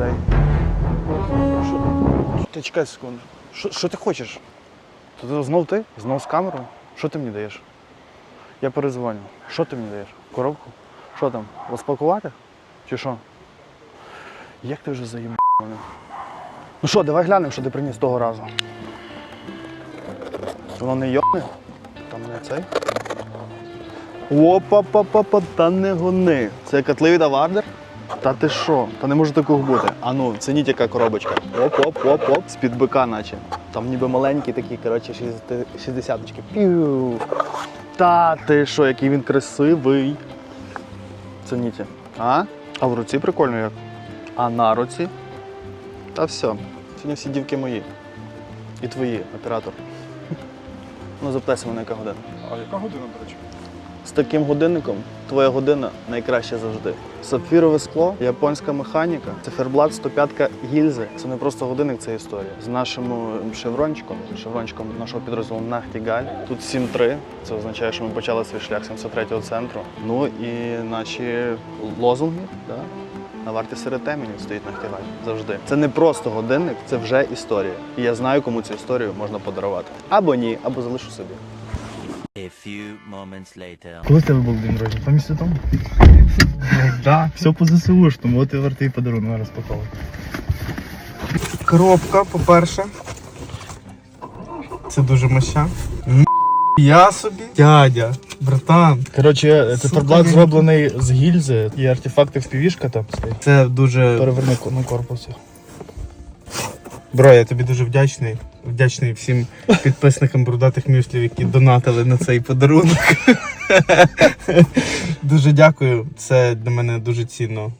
Чекай, чекай секунду. Що, ти хочеш? То знов ти? Знов з камерою? Що ти мені даєш? Я перезвоню. Що ти мені даєш? Коробку? Що там? Розпакувати? Чи що? Як ти вже мене? Ну що, давай глянемо, що ти приніс того разу. Воно не йоне? Там не цей. Опа-па-па-па, та не гони. Це котливіда Вардер? Та ти що? Та не може такого бути. А ну, цініть яка коробочка. Оп-оп-оп-оп. З-під бика наче. Там ніби маленькі такі, коротше, 60 Пів. Та ти що, який він красивий. Цініть. А? А в руці прикольно як. А на руці? Та все. Сьогодні всі дівки мої. І твої, оператор. Ну, запитайся мене, яка година. А яка година, до речі? З таким годинником твоя година найкраща завжди. Сапфірове скло, японська механіка, циферблат 105 гільзи. Це не просто годинник, це історія. З нашим шеврончиком, шеврончиком нашого підрозділу Нахтігаль. Тут 7-3. Це означає, що ми почали свій шлях 73-го центру. Ну і наші лозунги. Да? На варті серед темені стоїть Нахтігаль. Завжди. Це не просто годинник, це вже історія. І я знаю, кому цю історію можна подарувати. Або ні, або залишу собі. Коли в тебе був день народження? Два місяці тому? Так, все по ЗСУ, тому от і вартий подарунок розпаковувати. Коробка, по-перше. Це дуже моща. Я собі. Дядя, братан. Коротше, циферблат зроблений з гільзи і артефакти в півішка там стоїть. Це дуже. Переверни на корпусі. Бро, я тобі дуже вдячний. Вдячний всім підписникам брудатих мюслів, які донатили на цей подарунок. дуже дякую. Це для мене дуже цінно.